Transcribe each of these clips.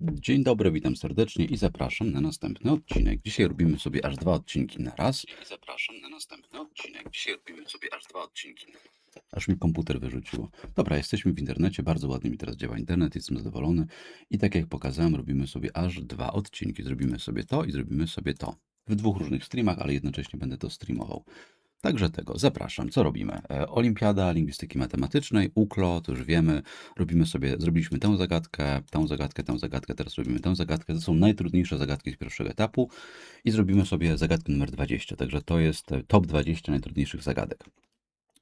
Dzień dobry, witam serdecznie i zapraszam na następny odcinek. Dzisiaj robimy sobie aż dwa odcinki na raz. I zapraszam na następny odcinek. Dzisiaj robimy sobie aż dwa odcinki. Aż mi komputer wyrzuciło. Dobra, jesteśmy w internecie, bardzo ładnie mi teraz działa internet, jestem zadowolony. I tak jak pokazałem, robimy sobie aż dwa odcinki. Zrobimy sobie to i zrobimy sobie to. W dwóch różnych streamach, ale jednocześnie będę to streamował. Także tego, zapraszam. Co robimy? E, Olimpiada Lingwistyki Matematycznej, UKLO, to już wiemy. Robimy sobie, zrobiliśmy tę zagadkę, tę zagadkę, tę zagadkę, teraz robimy tę zagadkę. To są najtrudniejsze zagadki z pierwszego etapu i zrobimy sobie zagadkę numer 20. Także to jest e, top 20 najtrudniejszych zagadek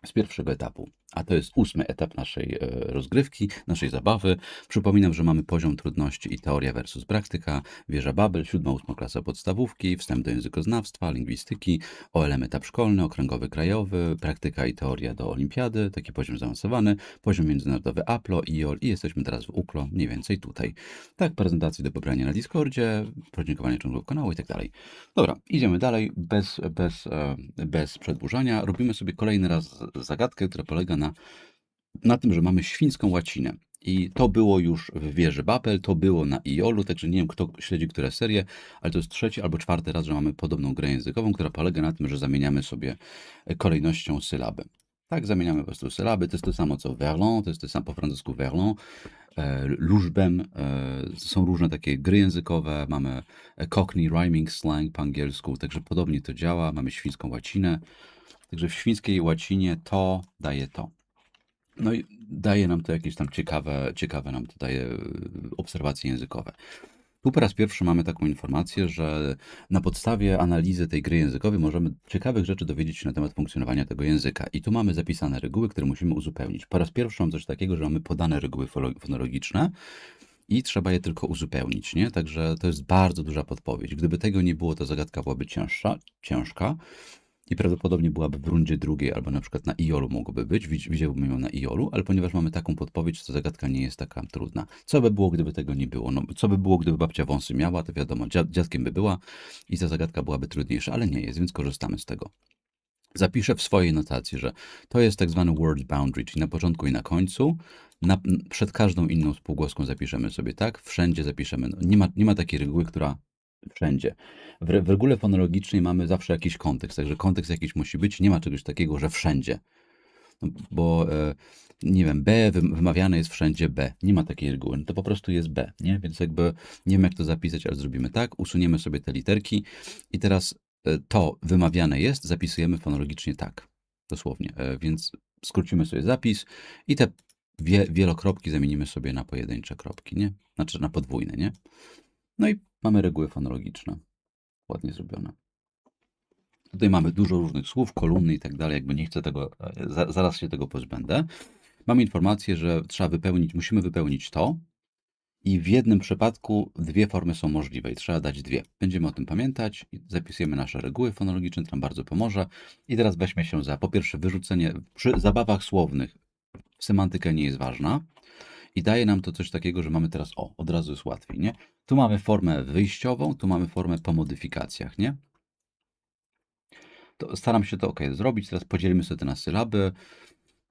z pierwszego etapu, a to jest ósmy etap naszej e, rozgrywki, naszej zabawy. Przypominam, że mamy poziom trudności i teoria versus praktyka, wieża Babel, siódma, ósma klasa podstawówki, wstęp do językoznawstwa, lingwistyki, OLM etap szkolny, okręgowy krajowy, praktyka i teoria do olimpiady, taki poziom zaawansowany, poziom międzynarodowy APLO, IOL i jesteśmy teraz w UKLO, mniej więcej tutaj. Tak, prezentacje do pobrania na Discordzie, podziękowanie członków kanału i tak dalej. Dobra, idziemy dalej, bez, bez, e, bez przedłużania. Robimy sobie kolejny raz zagadkę, która polega na, na tym, że mamy świńską łacinę. I to było już w wieży Babel, to było na IOL-u, także nie wiem, kto śledzi które serie, ale to jest trzeci albo czwarty raz, że mamy podobną grę językową, która polega na tym, że zamieniamy sobie kolejnością sylaby. Tak, zamieniamy po prostu sylaby. To jest to samo co verlan, to jest to samo po francusku verlan, e, lużbem. E, są różne takie gry językowe. Mamy cockney rhyming slang po angielsku, także podobnie to działa. Mamy świńską łacinę. Także w świńskiej łacinie to daje to. No i daje nam to jakieś tam ciekawe, ciekawe nam to daje y, obserwacje językowe. Tu po raz pierwszy mamy taką informację, że na podstawie analizy tej gry językowej możemy ciekawych rzeczy dowiedzieć się na temat funkcjonowania tego języka. I tu mamy zapisane reguły, które musimy uzupełnić. Po raz pierwszy mam coś takiego, że mamy podane reguły fonologiczne i trzeba je tylko uzupełnić, nie? Także to jest bardzo duża podpowiedź. Gdyby tego nie było, to zagadka byłaby cięższa, ciężka i prawdopodobnie byłaby w rundzie drugiej, albo na przykład na IOL-u mogłoby być, widz- widziałbym ją na IOL-u, ale ponieważ mamy taką podpowiedź, to zagadka nie jest taka trudna. Co by było, gdyby tego nie było? No, co by było, gdyby babcia wąsy miała, to wiadomo, dzia- dziadkiem by była i ta zagadka byłaby trudniejsza, ale nie jest, więc korzystamy z tego. Zapiszę w swojej notacji, że to jest tak zwany word boundary, czyli na początku i na końcu. Na, przed każdą inną spółgłoską zapiszemy sobie tak, wszędzie zapiszemy. No, nie, ma, nie ma takiej reguły, która wszędzie. W, w regule fonologicznej mamy zawsze jakiś kontekst, także kontekst jakiś musi być. Nie ma czegoś takiego, że wszędzie. No, bo e, nie wiem, B wym- wymawiane jest wszędzie B. Nie ma takiej reguły. No to po prostu jest B, nie? Więc jakby nie wiem, jak to zapisać, ale zrobimy tak. Usuniemy sobie te literki i teraz e, to wymawiane jest, zapisujemy fonologicznie tak. Dosłownie. E, Więc skrócimy sobie zapis i te wie, wielokropki zamienimy sobie na pojedyncze kropki, nie? Znaczy na podwójne, nie? No i mamy reguły fonologiczne. Ładnie zrobione. Tutaj mamy dużo różnych słów, kolumny i tak dalej. Jakby nie chcę tego, e, za, zaraz się tego pozbędę. Mamy informację, że trzeba wypełnić, musimy wypełnić to i w jednym przypadku dwie formy są możliwe i trzeba dać dwie. Będziemy o tym pamiętać zapisujemy nasze reguły fonologiczne, to nam bardzo pomoże. I teraz weźmy się za, po pierwsze, wyrzucenie, przy zabawach słownych semantyka nie jest ważna i daje nam to coś takiego, że mamy teraz, o, od razu jest łatwiej, nie? Tu mamy formę wyjściową, tu mamy formę po modyfikacjach, nie? To staram się to ok zrobić. Teraz podzielimy sobie to na sylaby.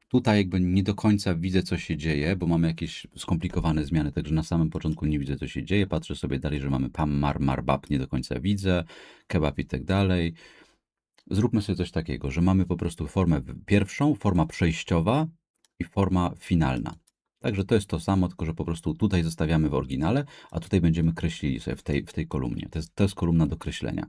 Tutaj jakby nie do końca widzę, co się dzieje, bo mamy jakieś skomplikowane zmiany, także na samym początku nie widzę, co się dzieje. Patrzę sobie dalej, że mamy pam, mar, mar, bab, nie do końca widzę, kebab i tak dalej. Zróbmy sobie coś takiego, że mamy po prostu formę pierwszą, forma przejściowa i forma finalna. Także to jest to samo, tylko że po prostu tutaj zostawiamy w oryginale, a tutaj będziemy kreślili sobie w tej, w tej kolumnie. To jest, to jest kolumna do kreślenia.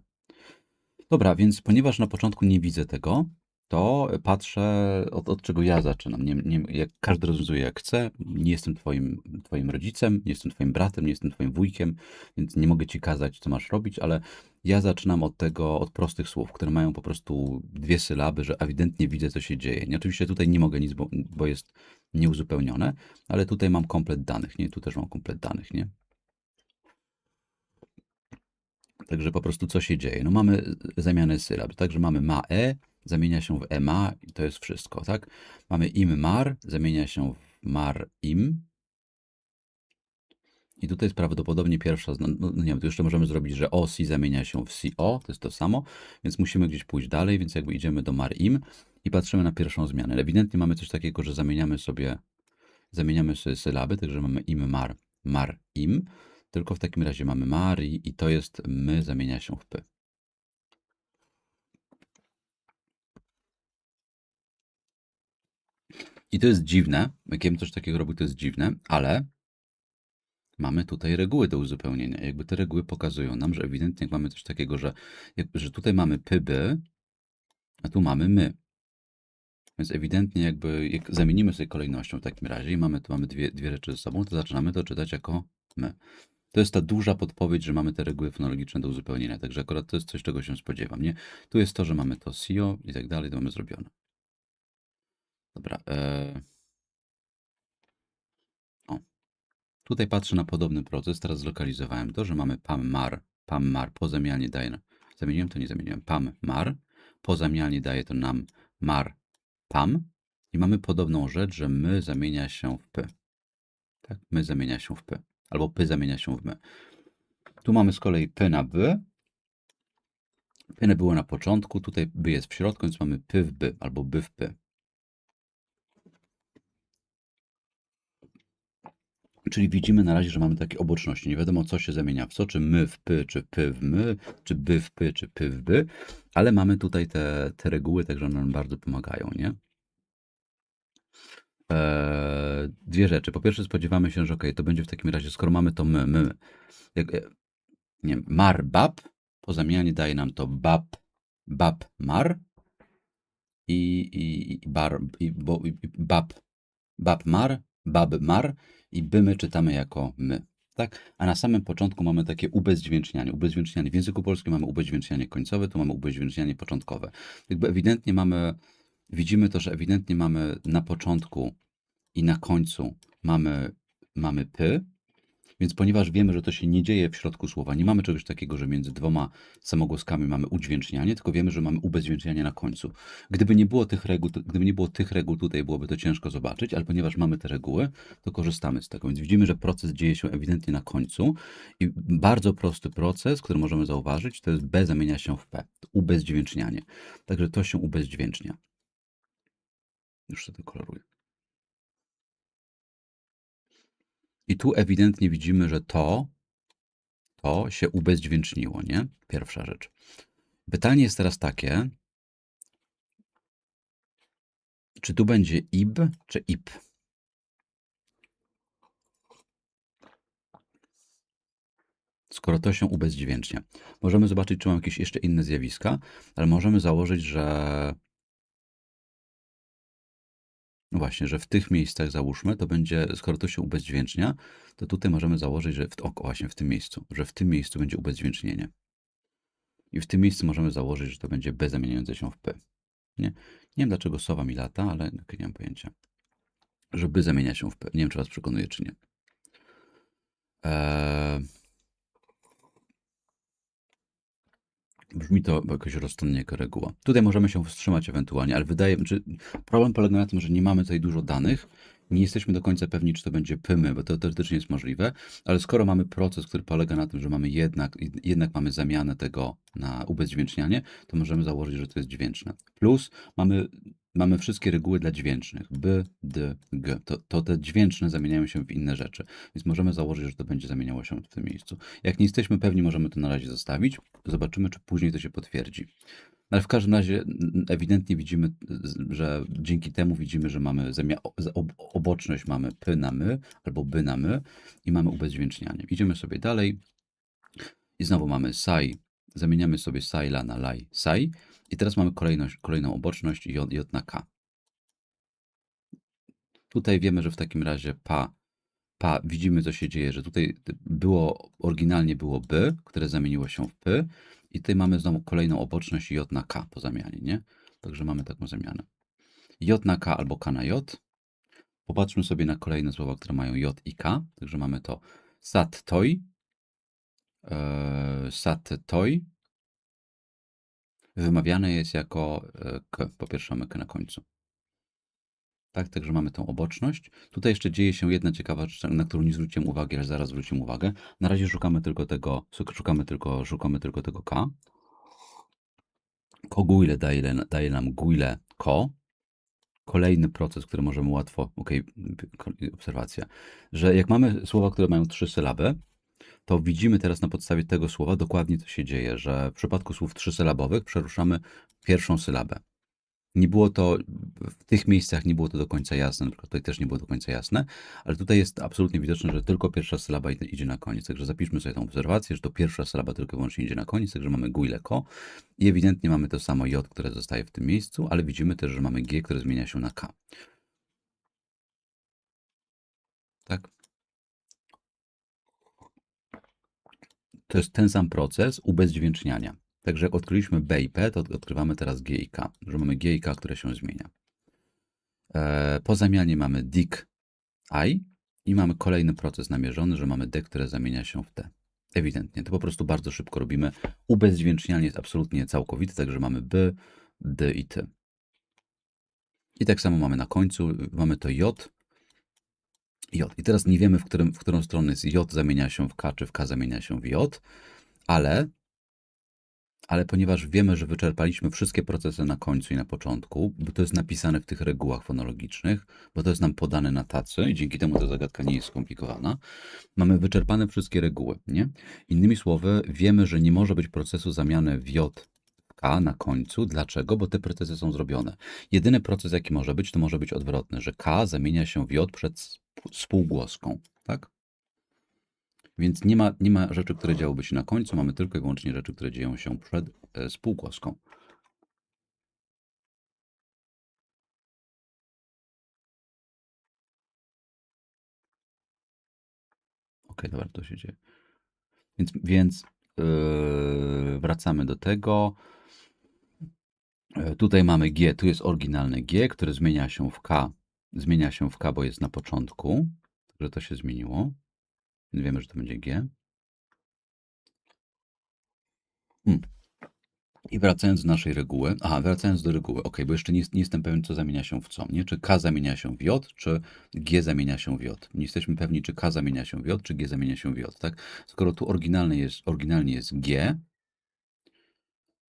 Dobra, więc ponieważ na początku nie widzę tego, to patrzę od, od czego ja zaczynam. Nie, nie, jak każdy rozwiązuje jak chce. Nie jestem twoim, twoim rodzicem, nie jestem twoim bratem, nie jestem twoim wujkiem, więc nie mogę ci kazać, co masz robić, ale ja zaczynam od tego, od prostych słów, które mają po prostu dwie sylaby, że ewidentnie widzę, co się dzieje. Nie, oczywiście tutaj nie mogę nic, bo, bo jest nieuzupełnione, ale tutaj mam komplet danych, nie? Tu też mam komplet danych, nie? Także po prostu co się dzieje? No mamy zamianę sylab, także mamy ma e, zamienia się w ema i to jest wszystko, tak? Mamy im mar, zamienia się w mar im. I tutaj jest prawdopodobnie pierwsza, no, no nie wiem, tu jeszcze możemy zrobić, że o si zamienia się w si o, to jest to samo, więc musimy gdzieś pójść dalej, więc jakby idziemy do mar im i patrzymy na pierwszą zmianę. Ewidentnie mamy coś takiego, że zamieniamy sobie, zamieniamy sobie sylaby, także mamy im mar, mar im. Tylko w takim razie mamy Mari i to jest my zamienia się w P. I to jest dziwne. Jak ja coś takiego robił, to jest dziwne, ale mamy tutaj reguły do uzupełnienia. Jakby te reguły pokazują nam, że ewidentnie mamy coś takiego, że, że tutaj mamy pyby, a tu mamy my. Więc ewidentnie jakby, jak zamienimy sobie kolejnością w takim razie i mamy tu mamy dwie, dwie rzeczy ze sobą, to zaczynamy to czytać jako my. To jest ta duża podpowiedź, że mamy te reguły fonologiczne do uzupełnienia. Także akurat to jest coś, czego się spodziewam. Nie? Tu jest to, że mamy to SEO i tak dalej, to mamy zrobione. Dobra. E... O. Tutaj patrzę na podobny proces. Teraz zlokalizowałem to, że mamy pam mar. Pam mar po zamianie daje. Zamieniłem to, nie zamieniłem. Pam mar. Po zamianie daje to nam mar pam. I mamy podobną rzecz, że my zamienia się w p. Tak? My zamienia się w p. Albo p zamienia się w my. Tu mamy z kolei p na b. P było na początku, tutaj by jest w środku, więc mamy p w b albo b w p. Czyli widzimy na razie, że mamy takie oboczności. Nie wiadomo, co się zamienia w co, czy my w py, czy py w my, czy by w py, czy py w by, ale mamy tutaj te, te reguły, także one nam bardzo pomagają, nie? Eee, dwie rzeczy. Po pierwsze, spodziewamy się, że ok, to będzie w takim razie, skoro mamy to my, my, jak, e, nie wiem, mar, bab, po zamianie daje nam to bab, bab, mar i, i, i bar, i, bo, i, bab, bab, mar, bab, mar i by my czytamy jako my. Tak? A na samym początku mamy takie ubezdźwięcznianie. Ubezdźwięcznianie w języku polskim mamy ubezdźwięcznianie końcowe, tu mamy ubezdźwięcznianie początkowe. Jakby ewidentnie mamy, widzimy to, że ewidentnie mamy na początku i na końcu mamy, mamy py, więc ponieważ wiemy, że to się nie dzieje w środku słowa, nie mamy czegoś takiego, że między dwoma samogłoskami mamy udźwięcznianie, tylko wiemy, że mamy ubezdźwięcznianie na końcu. Gdyby nie było tych reguł, gdyby nie było tych reguł tutaj, byłoby to ciężko zobaczyć, ale ponieważ mamy te reguły, to korzystamy z tego. Więc widzimy, że proces dzieje się ewidentnie na końcu i bardzo prosty proces, który możemy zauważyć, to jest B zamienia się w P. Ubezdźwięcznianie. Także to się ubezdźwięcznia. Już sobie koloruję. I tu ewidentnie widzimy, że to, to się ubezdźwięczniło, nie? Pierwsza rzecz. Pytanie jest teraz takie, czy tu będzie ib, czy ip? Skoro to się ubezdźwięcznia. Możemy zobaczyć, czy mam jakieś jeszcze inne zjawiska, ale możemy założyć, że no właśnie, że w tych miejscach załóżmy, to będzie, skoro to się ubezdźwięcznia, to tutaj możemy założyć, że w, o, właśnie w tym miejscu, że w tym miejscu będzie ubezdźwięcznienie. I w tym miejscu możemy założyć, że to będzie B zamieniające się w P. Nie, nie wiem dlaczego sowa mi lata, ale nie mam pojęcia. Że by zamienia się w P. Nie wiem, czy was przekonuje, czy nie. Eee... Brzmi to jakoś rozsądnie jako reguła. Tutaj możemy się wstrzymać ewentualnie, ale wydaje mi się, problem polega na tym, że nie mamy tutaj dużo danych, nie jesteśmy do końca pewni, czy to będzie pymy, bo to teoretycznie jest możliwe, ale skoro mamy proces, który polega na tym, że mamy jednak, jednak mamy zamianę tego na ubezdźwięcznianie, to możemy założyć, że to jest dźwięczne. Plus mamy, mamy wszystkie reguły dla dźwięcznych. B, D, G. To, to te dźwięczne zamieniają się w inne rzeczy, więc możemy założyć, że to będzie zamieniało się w tym miejscu. Jak nie jesteśmy pewni, możemy to na razie zostawić. Zobaczymy, czy później to się potwierdzi. Ale w każdym razie ewidentnie widzimy, że dzięki temu widzimy, że mamy ob- oboczność mamy p na my albo by na my i mamy ubezdźwięcznianie. Idziemy sobie dalej i znowu mamy sai. Zamieniamy sobie saila na laj sai i teraz mamy kolejność, kolejną oboczność j, j na k. Tutaj wiemy, że w takim razie pa, pa, widzimy co się dzieje, że tutaj było, oryginalnie było by, które zamieniło się w py i tutaj mamy znowu kolejną oboczność j na k po zamianie, nie? Także mamy taką zamianę. j na k albo k na j. Popatrzmy sobie na kolejne słowa, które mają j i k. Także mamy to sat toi, e, sat toi. Wymawiane jest jako e, k. Po pierwsze mamy k na końcu. Tak, także mamy tą oboczność. Tutaj jeszcze dzieje się jedna ciekawa rzecz, na którą nie zwróciłem uwagi, ale zaraz zwrócimy uwagę. Na razie szukamy tylko tego, szukamy tylko, szukamy tylko tego K. Koguile daje, daje nam guile ko. Kolejny proces, który możemy łatwo, ok, obserwacja, że jak mamy słowa, które mają trzy sylaby, to widzimy teraz na podstawie tego słowa dokładnie, co się dzieje, że w przypadku słów trzysylabowych przeruszamy pierwszą sylabę. Nie było to, w tych miejscach nie było to do końca jasne, na tutaj też nie było do końca jasne, ale tutaj jest absolutnie widoczne, że tylko pierwsza sylaba idzie na koniec. Także zapiszmy sobie tą obserwację, że to pierwsza sylaba tylko i wyłącznie idzie na koniec, także mamy guile ko i ewidentnie mamy to samo j, które zostaje w tym miejscu, ale widzimy też, że mamy g, które zmienia się na k. Tak? To jest ten sam proces ubezdźwięczniania. Także jak odkryliśmy B i P, to odkrywamy teraz G i K, że mamy G i K, które się zmienia. E, po zamianie mamy DIC I i mamy kolejny proces namierzony, że mamy D, które zamienia się w T. Ewidentnie, to po prostu bardzo szybko robimy. Ubezdźwięcznianie jest absolutnie całkowite, także mamy B, D i T. I tak samo mamy na końcu, mamy to J, J. I teraz nie wiemy, w, którym, w którą stronę jest J zamienia się w K, czy w K zamienia się w J, ale ale ponieważ wiemy, że wyczerpaliśmy wszystkie procesy na końcu i na początku, bo to jest napisane w tych regułach fonologicznych, bo to jest nam podane na tacy i dzięki temu ta zagadka nie jest skomplikowana, mamy wyczerpane wszystkie reguły, nie? Innymi słowy, wiemy, że nie może być procesu zamiany w J K na końcu. Dlaczego? Bo te procesy są zrobione. Jedyny proces, jaki może być, to może być odwrotny, że K zamienia się w J przed spółgłoską, tak? Więc nie ma, nie ma rzeczy, które działoby się na końcu, mamy tylko i wyłącznie rzeczy, które dzieją się przed e, spółgłoską. Ok, dobra, to się dzieje. Więc, więc yy, wracamy do tego. E, Tutaj mamy G, tu jest oryginalne G, które zmienia się w K. Zmienia się w K, bo jest na początku, że to się zmieniło. Wiemy, że to będzie G. Hmm. I wracając do naszej reguły, aha, wracając do reguły, ok, bo jeszcze nie, nie jestem pewien, co zamienia się w co, nie? Czy K zamienia się w J, czy G zamienia się w J. Nie jesteśmy pewni, czy K zamienia się w J, czy G zamienia się w J, tak? Skoro tu oryginalny jest, oryginalnie jest G,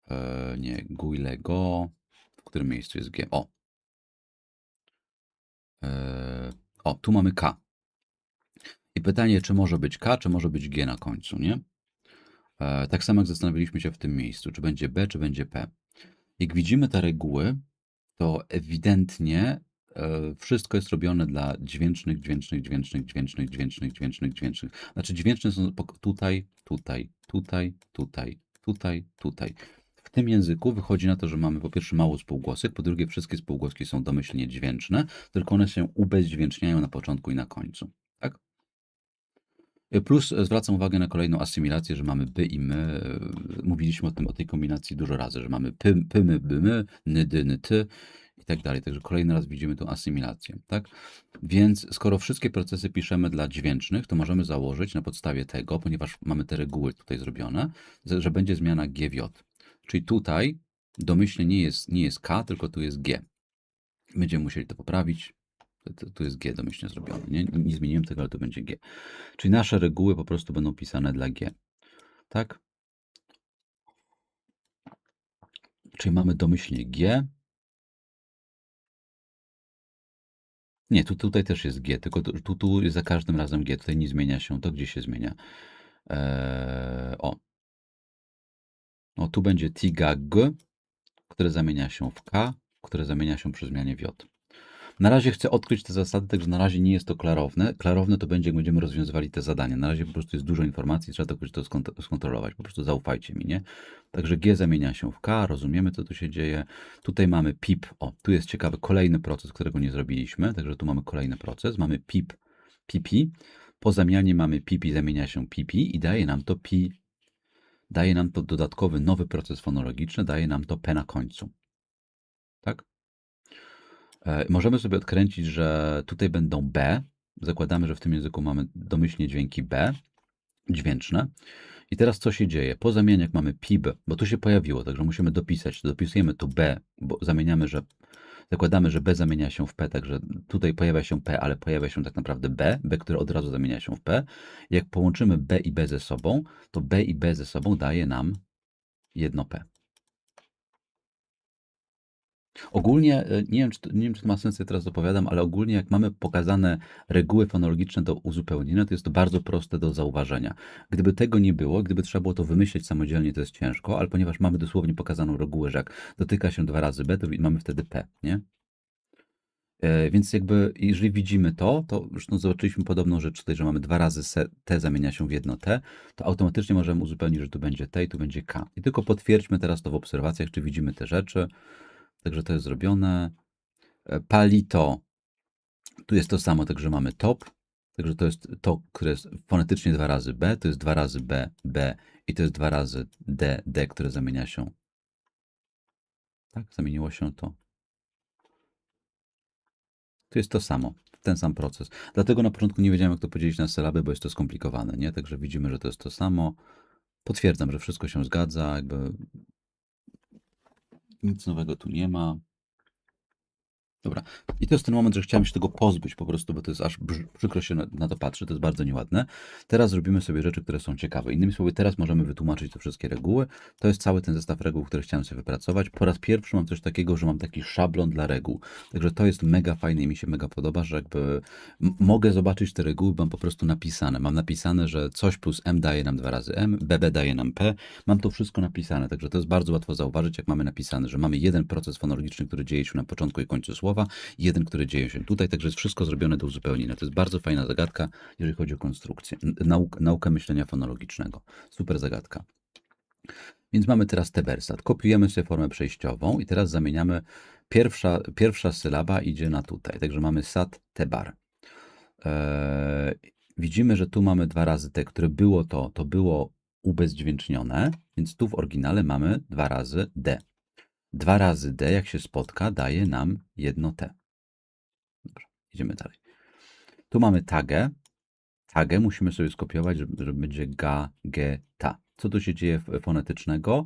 e, nie, Guilego, w którym miejscu jest G? O. E, o, tu mamy K. I pytanie, czy może być K, czy może być G na końcu, nie? E, tak samo jak zastanowiliśmy się w tym miejscu, czy będzie B, czy będzie P. Jak widzimy te reguły, to ewidentnie e, wszystko jest robione dla dźwięcznych, dźwięcznych, dźwięcznych, dźwięcznych, dźwięcznych, dźwięcznych, dźwięcznych. Znaczy dźwięczne są tutaj, tutaj, tutaj, tutaj, tutaj, tutaj. Tym języku wychodzi na to, że mamy po pierwsze mało spółgłosek, po drugie wszystkie spółgłoski są domyślnie dźwięczne, tylko one się ubezdźwięczniają na początku i na końcu. Tak? Plus e, zwracam uwagę na kolejną asymilację, że mamy by i my. E, Mówiliśmy o tym, o tej kombinacji dużo razy, że mamy py, py my, by my, ny, dy, ny, ty i tak dalej. Także kolejny raz widzimy tą asymilację, tak? Więc skoro wszystkie procesy piszemy dla dźwięcznych, to możemy założyć na podstawie tego, ponieważ mamy te reguły tutaj zrobione, że będzie zmiana G w J. Czyli tutaj domyślnie nie jest, nie jest K, tylko tu jest G. Będziemy musieli to poprawić. Tu- jest G domyślnie zrobione. Nie, nie zmieniłem tego, ale to będzie G. Czyli nasze reguły po prostu będą pisane dla G. Tak? Czyli mamy domyślnie G. Nie, tu, tutaj też jest G, tylko tu, tu jest za każdym razem G. Tutaj nie zmienia się to, gdzie się zmienia. Eee, o. No tu będzie tiga G, które zamienia się w K, które zamienia się przy zmianie w J. Na razie chcę odkryć te zasady, także na razie nie jest to klarowne. Klarowne to będzie, jak będziemy rozwiązywali te zadania. Na razie po prostu jest dużo informacji, trzeba to to skont- skontrolować. Po prostu zaufajcie mi, nie? Także G zamienia się w K, rozumiemy, co tu się dzieje. Tutaj mamy PIP. O, tu jest ciekawy kolejny proces, którego nie zrobiliśmy, także tu mamy kolejny proces. Mamy PIP, PP. Po zamianie mamy PP zamienia się PP i daje nam to Pi. Daje nam to dodatkowy, nowy proces fonologiczny, daje nam to P na końcu. Tak? E, Możemy sobie odkręcić, że tutaj będą B. Zakładamy, że w tym języku mamy domyślnie dźwięki B, dźwięczne. I teraz co się dzieje? Po zamianie, jak mamy PIB, bo tu się pojawiło, także musimy dopisać, dopisujemy tu B, bo zamieniamy, że zakładamy, że B zamienia się w P, także tutaj pojawia się P, ale pojawia się tak naprawdę B, B, które od razu zamienia się w P. Jak połączymy B i B ze sobą, to B i B ze sobą daje nam jedno P. Ogólnie, e, nie wiem, czy to, nie wiem, czy to ma sens, ja teraz opowiadam, ale ogólnie jak mamy pokazane reguły fonologiczne do uzupełnienia, to jest to bardzo proste do zauważenia. Gdyby tego nie było, gdyby trzeba było to wymyśleć samodzielnie, to jest ciężko, ale ponieważ mamy dosłownie pokazaną regułę, że jak dotyka się dwa razy B, to mamy wtedy P, nie? E, Więc jakby, jeżeli widzimy to, to zresztą zobaczyliśmy podobną rzecz tutaj, że mamy dwa razy T zamienia się w jedno T, to automatycznie możemy uzupełnić, że tu będzie T i tu będzie K. I tylko potwierdźmy teraz to w obserwacjach, czy widzimy te rzeczy. Także to jest zrobione. E, Palito, tu jest to samo, także mamy top. Także to jest to, które jest fonetycznie dwa razy B, to jest dwa razy B, B i to jest dwa razy D, D, które zamienia się. Tak, zamieniło się to. To jest to samo, ten sam proces. Dlatego na początku nie wiedziałem, jak to podzielić na sylaby, bo jest to skomplikowane, nie? Także widzimy, że to jest to samo. Potwierdzam, że wszystko się zgadza, jakby nic nowego tu nie ma. Dobra. I to jest ten moment, że chciałem się tego pozbyć po prostu, bo to jest aż przykro się na, to patrzy, to jest bardzo nieładne. Teraz zrobimy sobie rzeczy, które są ciekawe. Innymi słowy, teraz możemy wytłumaczyć te wszystkie reguły. To jest cały ten zestaw reguł, który chciałem sobie wypracować. Po raz pierwszy mam coś takiego, że mam taki szablon dla reguł. Także to jest mega fajne i mi się mega podoba, że jakby mogę zobaczyć te reguły, mam po prostu napisane. Mam napisane, że coś plus m daje nam dwa razy m, bb daje nam p. Mam to wszystko napisane, także to jest bardzo łatwo zauważyć, jak mamy napisane, że mamy jeden proces fonologiczny, który dzieje się na początku i końcu słowa, jeden, który dzieje się tutaj, także jest wszystko zrobione do uzupełnienia. To jest bardzo fajna zagadka, jeżeli chodzi o konstrukcję, nauk, naukę myślenia fonologicznego. Super zagadka. Więc mamy teraz tebersat. Kopiujemy sobie formę przejściową i teraz zamieniamy, pierwsza, pierwsza sylaba idzie na tutaj, także mamy sat tebar. Eee, widzimy, że tu mamy dwa razy te, które było to, to było ubezdźwięcznione, więc tu w oryginale mamy dwa razy D. Dwa razy D, jak się spotka, daje nam jedno T. Dobrze, idziemy dalej. Tu mamy tagę. Tagę musimy sobie skopiować, żeby, będzie ga, ge, ta. Co tu się dzieje fonetycznego?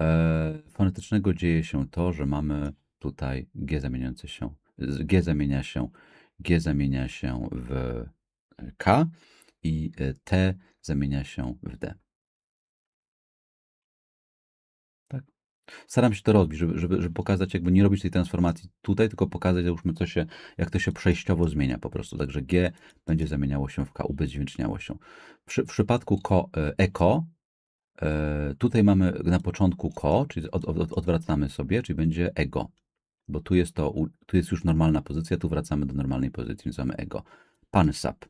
E, fonetycznego dzieje się to, że mamy tutaj G zamieniające się, G zamienia się, G zamienia się w e, K i e, T zamienia się w D. Staram się to robić, żeby, żeby, żeby pokazać, jakby nie robić tej transformacji tutaj, tylko pokazać, załóżmy, co się, jak to się przejściowo zmienia po prostu. Także G będzie zamieniało się w K, ubezdźwięczniało się. Przy, w przypadku ko, e, e, tutaj mamy na początku ko, czyli od, od, odwracamy sobie, czyli będzie ego, bo tu jest to, tu jest już normalna pozycja, tu wracamy do normalnej pozycji, więc mamy ego. Pan sap.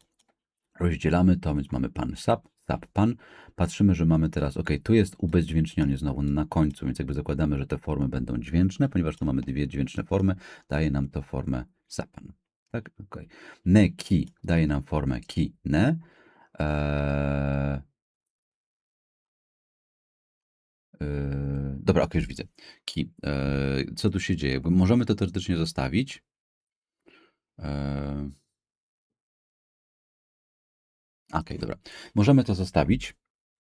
Rozdzielamy to, więc mamy pan sap, sap pan. Patrzymy, że mamy teraz, ok, tu jest ubezdźwięcznienie znowu na końcu, więc jakby zakładamy, że te formy będą dźwięczne, ponieważ tu mamy dwie dźwięczne formy, daje nam to formę sapan. Tak, ok. Ne ki daje nam formę ki ne. Eee, eee, dobra, ok, już widzę. Ki. Eee, co tu się dzieje? Możemy to teoretycznie zostawić. Eee, Okej, dobra. Możemy to zostawić.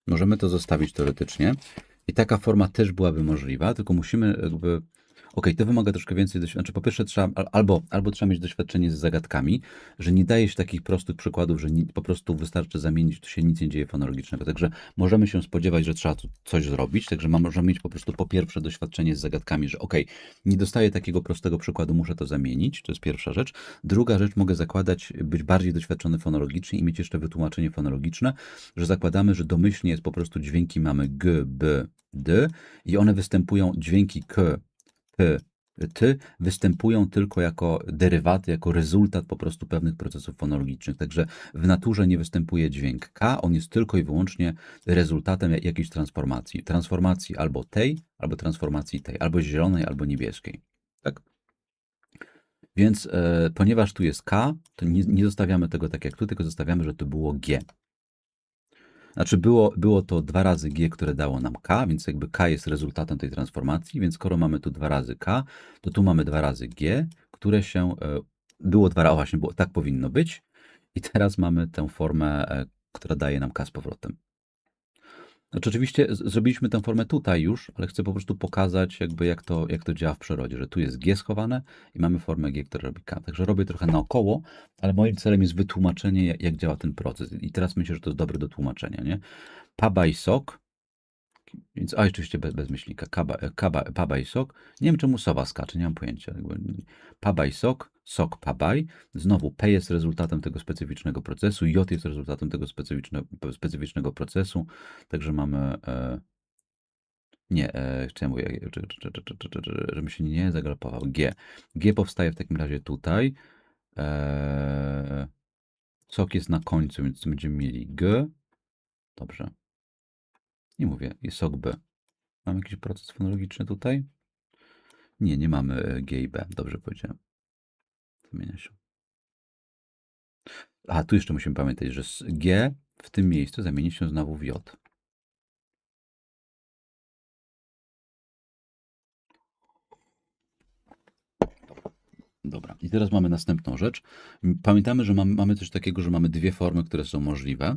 Możemy to zostawić teoretycznie. I taka forma też byłaby możliwa, tylko musimy jakby. Okej, to wymaga troszkę więcej doświadczenia. Znaczy, po pierwsze, trzeba al- albo, albo trzeba mieć doświadczenie z zagadkami, że nie daje się takich prostych przykładów, że ni, po prostu wystarczy zamienić, tu się nic nie dzieje fonologicznego. Także możemy się spodziewać, że trzeba coś zrobić. Także możemy mieć po prostu po pierwsze doświadczenie z zagadkami, że okej, nie dostaję takiego prostego przykładu, muszę to zamienić. To jest pierwsza rzecz. Druga rzecz, mogę zakładać, być bardziej doświadczony fonologicznie i mieć jeszcze wytłumaczenie fonologiczne, że zakładamy, że domyślnie jest po prostu dźwięki mamy g, b, d i one występują, dźwięki k, p, ty występują tylko jako derywaty, jako rezultat po prostu pewnych procesów fonologicznych. Także w naturze nie występuje dźwięk k, on jest tylko i wyłącznie rezultatem jak- jakiejś transformacji. Transformacji albo tej, albo transformacji tej, albo zielonej, albo niebieskiej. Tak? Więc e, ponieważ tu jest K, to nie, nie zostawiamy tego tak jak tu, tylko zostawiamy, że to było G. Znaczy było, było to dwa razy G, które dało nam K, więc jakby K jest rezultatem tej transformacji, więc skoro mamy tu dwa razy K, to tu mamy dwa razy G, które się, e, było dwa razy, właśnie, było, tak powinno być i teraz mamy tę formę, e, która daje nam K z powrotem. Znaczy oczywiście zrobiliśmy tę formę tutaj już, ale chcę po prostu pokazać jakby jak to, jak to działa w przyrodzie, że tu jest G schowane i mamy formę G, która robi K. Także robię trochę naokoło, ale moim celem jest wytłumaczenie jak, jak działa ten proces i teraz myślę, że to jest dobre do tłumaczenia, nie? Paba i sok, Więc, a oczywiście bez, bez myślnika. Kaba, e, kaba, paba i sok. Nie wiem czemu sowa skacze, nie mam pojęcia. Jakby, paba i sok, sok pabaj. Znowu P jest rezultatem tego specyficznego procesu, J jest rezultatem tego specyficzne, specyficznego procesu. Także mamy. E, nie, e, czy- czy- żebym się nie zagalopował. G. G powstaje w takim razie tutaj. E, sok jest na końcu, więc będziemy mieli G. Dobrze. Nie mówię, jest sok B. Mam jakiś proces fonologiczny tutaj? Nie, nie mamy e, G i B. Dobrze powiedziałem. Zmienia się. A, tu jeszcze musimy pamiętać, że G w tym miejscu zamieni się znowu w J. Dobra, i teraz mamy następną rzecz. Pamiętamy, że mamy, mamy coś takiego, że mamy dwie formy, które są możliwe.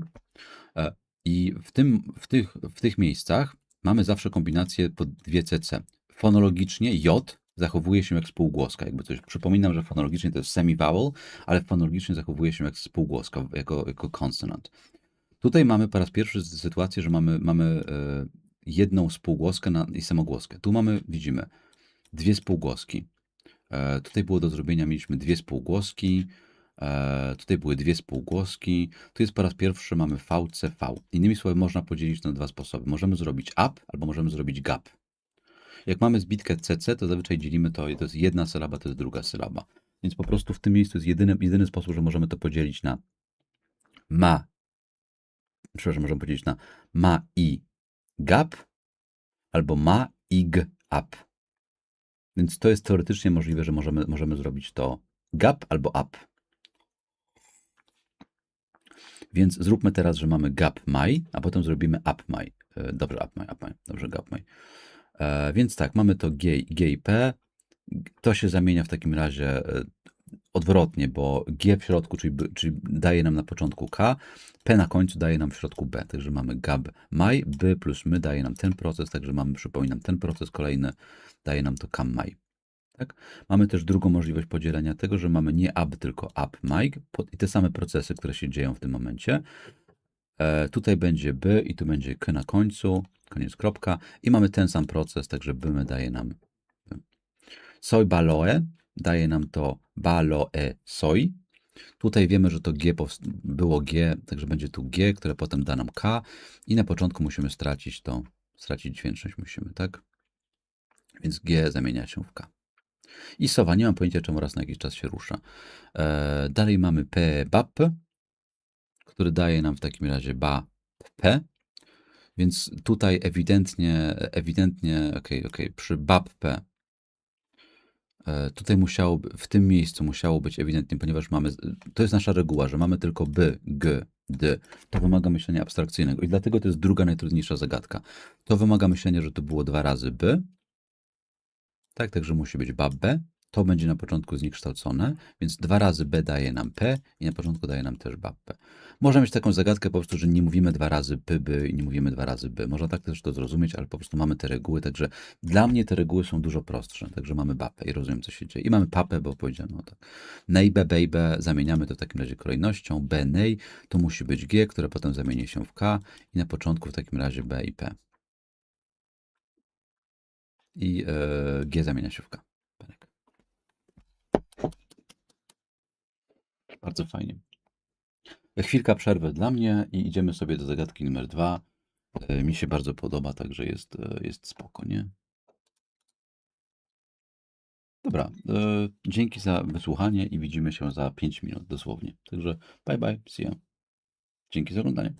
I w, tym, w, tych, w tych miejscach mamy zawsze kombinację pod dwie CC. Fonologicznie J zachowuje się jak spółgłoska, jakby coś. Przypominam, że fonologicznie to jest semi-vowel, ale fonologicznie zachowuje się jak spółgłoska, jako, jako consonant. Tutaj mamy po raz pierwszy sytuację, że mamy, mamy e, jedną spółgłoskę na, i samogłoskę. Tu mamy, widzimy, dwie spółgłoski. E, tutaj było do zrobienia, mieliśmy dwie spółgłoski, tutaj były dwie spółgłoski, tu jest po raz pierwszy, mamy VCV. Innymi słowy, można podzielić na dwa sposoby. Możemy zrobić up, albo możemy zrobić gap. Jak mamy zbitkę CC, to zazwyczaj dzielimy to, to jest jedna sylaba, to jest druga sylaba. Więc po prostu w tym miejscu jest jedyny, jedyny sposób, że możemy to podzielić na ma, przepraszam, możemy podzielić na ma i gap, albo ma ig up. Więc to jest teoretycznie możliwe, że możemy, możemy zrobić to gap albo up. Więc zróbmy teraz, że mamy gap my, a potem zrobimy up my. E, Dobrze, up my, up my. Dobrze, gap my. E, Więc tak, mamy to G, G i P. To się zamienia w takim razie e, odwrotnie, bo G w środku, czyli, czyli daje nam na początku K, P na końcu daje nam w środku B. Także mamy gab my, B plus my daje nam ten proces, także mamy, przypominam, ten proces kolejny daje nam to cam my. Tak? Mamy też drugą możliwość podzielenia tego, że mamy nie up, tylko up mic i te same procesy, które się dzieją w tym momencie. E, tutaj będzie by i tu będzie k na końcu, koniec kropka i mamy ten sam proces, także bymy daje nam by. soy baloe daje nam to baloe soy. Tutaj wiemy, że to G było G, także będzie tu G, które potem da nam K i na początku musimy stracić to, stracić dźwięczność musimy, tak? Więc G zamienia się w K. I sowa, nie mam pojęcia, czemu raz na jakiś czas się rusza. E, dalej mamy P BAP, który daje nam w takim razie ba P. Więc tutaj ewidentnie, ewidentnie, okej, okej, przy BAP-P e, tutaj musiało, w tym miejscu musiało być ewidentnie, ponieważ mamy, to jest nasza reguła, że mamy tylko by, g, d. To wymaga myślenia abstrakcyjnego i dlatego to jest druga najtrudniejsza zagadka. To wymaga myślenia, że to było dwa razy by, tak, także musi być bab B. To będzie na początku zniekształcone, więc dwa razy B daje nam P i na początku daje nam też bab P. Mieć taką zagadkę po prostu, że nie mówimy dwa razy P, by i nie mówimy dwa razy B. Można tak też to zrozumieć, ale po prostu mamy te reguły, także dla mnie te reguły są dużo prostsze. Także mamy babę i rozumiem, co się dzieje. I mamy papę, bo powiedziałem, no tak. Nejbe, bejbe, zamieniamy to w takim razie kolejnością. B, nej, to musi być G, które potem zamieni się w K i na początku w takim razie B i P. I e, G zamienia się w K. Bardzo fajnie. Chwilka przerwy dla mnie i idziemy sobie do zagadki numer dwa. E, Mi się bardzo podoba, także jest, e, jest spoko, nie? Dobra, dzięki za wysłuchanie i widzimy się za 5 minut dosłownie. Także bye bye, see ya. Dzięki za oglądanie.